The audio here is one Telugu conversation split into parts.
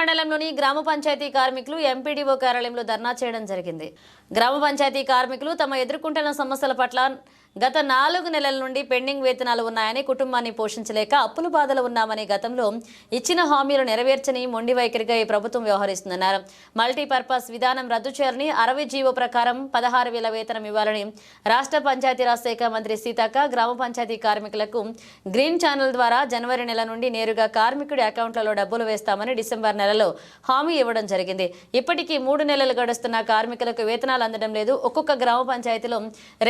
మండలంలోని గ్రామ పంచాయతీ కార్మికులు ఎంపీడీఓ కార్యాలయంలో ధర్నా చేయడం జరిగింది. గ్రామ పంచాయతీ కార్మికులు తమ ఎదుర్కొంటున్న సమస్యల పట్ల గత నాలుగు నెలల నుండి పెండింగ్ వేతనాలు ఉన్నాయని కుటుంబాన్ని పోషించలేక అప్పుల బాధలు ఉన్నామని గతంలో ఇచ్చిన హామీలు నెరవేర్చని మొండి వైఖరిగా ఈ ప్రభుత్వం వ్యవహరిస్తుందన్నారు. మల్టీపర్పస్ విధానం రద్దు చేయాలని అరవై జీవో ప్రకారం పదహారు వేల వేతనం ఇవ్వాలని రాష్ట్ర పంచాయతీరాజ్ శాఖ మంత్రి సీతక్క గ్రామ పంచాయతీ కార్మికులకు గ్రీన్ ఛానల్ ద్వారా జనవరి నెల నుండి నేరుగా కార్మికుడి అకౌంట్లలో డబ్బులు వేస్తామని డిసెంబర్ నెలలో హామీ ఇవ్వడం జరిగింది. ఇప్పటికీ మూడు నెలలు గడుస్తున్న కార్మికులకు వేతనాలు అందడం లేదు. ఒక్కొక్క గ్రామ పంచాయతీలో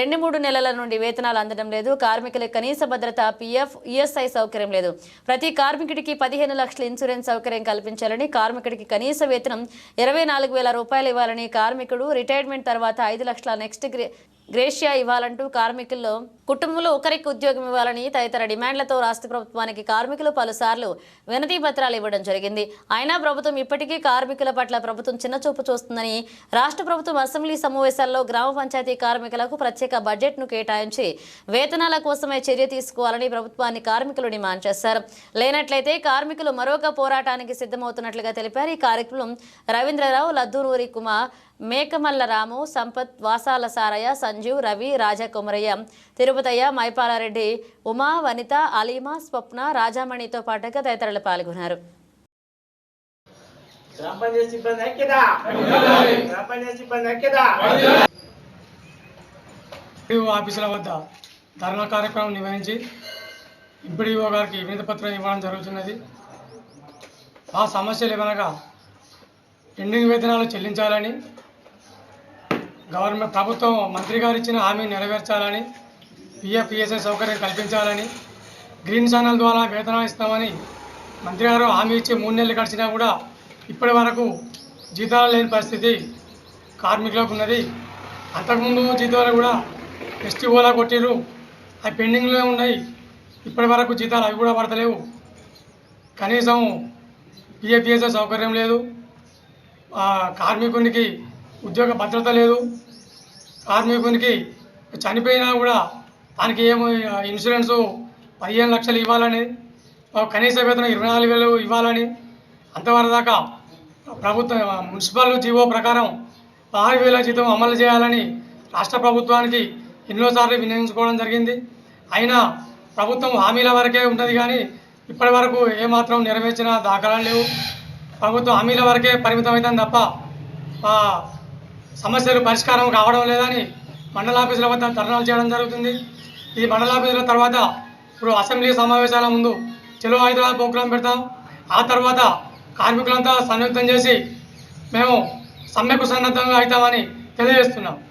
రెండు మూడు నెలల నుండి వేతనాలు అందడం లేదు. కార్మికులకు కనీస భద్రత పీఎఫ్ ఈఎస్ఐ సౌకర్యం లేదు. ప్రతి కార్మికుడికి పదిహేను లక్షల ఇన్సూరెన్స్ సౌకర్యం కల్పించాలని కార్మికుడికి కనీస వేతనం ఇరవై నాలుగు వేల రూపాయలు ఇవ్వాలని కార్మికుడు రిటైర్మెంట్ తర్వాత ఐదు లక్షల నెక్స్ట్ గ్రేషియా ఇవ్వాలంటూ కార్మికుల్లో కుటుంబంలో ఒకరికి ఉద్యోగం ఇవ్వాలని తదితర డిమాండ్లతో రాష్ట్ర ప్రభుత్వానికి కార్మికులు పలుసార్లు వినతి పత్రాలు ఇవ్వడం జరిగింది. అయినా ప్రభుత్వం ఇప్పటికీ కార్మికుల పట్ల ప్రభుత్వం చిన్నచూపు చూస్తుందని రాష్ట్ర ప్రభుత్వం అసెంబ్లీ సమావేశాల్లో గ్రామ పంచాయతీ కార్మికులకు ప్రత్యేక బడ్జెట్ను కేటాయించి వేతనాల కోసమే చర్య తీసుకోవాలని ప్రభుత్వాన్ని కార్మికులు డిమాండ్ చేశారు. లేనట్లయితే కార్మికులు మరొక పోరాటానికి సిద్ధమవుతున్నట్లుగా తెలిపారు. ఈ కార్యక్రమం రవీంద్రరావు లద్దూనూరి కుమార్ మేకమల్ల రాము సంపత్ వాసాల సారయ్య సంజీవ్ రవి రాజకుమరయ్య తిరుపతయ్య మైపాలారెడ్డి ఉమా వనిత అలీమా స్వప్న రాజామణితో పాటుగా తదితరులు పాల్గొన్నారు. గ్రామ పంచాయతీ సిబ్బంది ఐక్యత! గ్రామ పంచాయతీ సిబ్బంది ఐక్యత! ఎంపీఓ ఆఫీసుల వద్ద ధర్నా కార్యక్రమం నిర్వహించి ఎంపీడీఓ గారికి వినతి పత్రం ఇవ్వడం జరుగుతున్నది. ఆ సమస్యలు ఏమనగా పెండింగ్ వేతనాలు చెల్లించాలని గవర్నమెంట్ ప్రభుత్వం మంత్రి గారు ఇచ్చిన హామీ నెరవేర్చాలని పిఎఫ్పిఎస్ఐ సౌకర్యం కల్పించాలని గ్రీన్ ఛానల్ ద్వారా వేతనాలు ఇస్తామని మంత్రి గారు హామీ ఇచ్చి మూడు నెలలు గడిచినా కూడా ఇప్పటి వరకు జీతాలు లేని పరిస్థితి కార్మికులకు ఉన్నది. అంతకుముందు జీతాలు కూడా ఎస్టీఓలా కొట్టిరు అవి పెండింగ్లో ఉన్నాయి. ఇప్పటి వరకు జీతాలు అవి కూడా పడతలేవు. కనీసం పిఎఫ్ఎస్ఐ సౌకర్యం లేదు. కార్మికునికి ఉద్యోగ భద్రత లేదు. కార్మికునికి చనిపోయినా కూడా దానికి ఏమో ఇన్సూరెన్సు పదిహేను లక్షలు ఇవ్వాలని కనీస వేతనం ఇరవై నాలుగు వేలు ఇవ్వాలని అంతవరకు దాకా ప్రభుత్వం మున్సిపల్ జీవో ప్రకారం ఆరు వేల జీతం అమలు చేయాలని రాష్ట్ర ప్రభుత్వానికి ఎన్నోసార్లు వినియోగించుకోవడం జరిగింది. అయినా ప్రభుత్వం హామీల వరకే ఉన్నది కానీ ఇప్పటి వరకు ఏమాత్రం నెరవేర్చిన దాఖలాలు లేవు. ప్రభుత్వం హామీల వరకే పరిమితమైతే తప్ప సమస్యలు పరిష్కారం కావడం లేదని మండలాఫీసుల వద్ద ధర్నాలు చేయడం జరుగుతుంది. ఈ మండల తర్వాత ఇప్పుడు అసెంబ్లీ సమావేశాల ముందు చెలో హైదరాబాద్ ప్రోగ్రాం పెడతాం. ఆ తర్వాత కార్మికులంతా సంయుక్తం చేసి మేము సమ్మెకు సన్నద్ధంగా అవుతామని తెలియజేస్తున్నాం.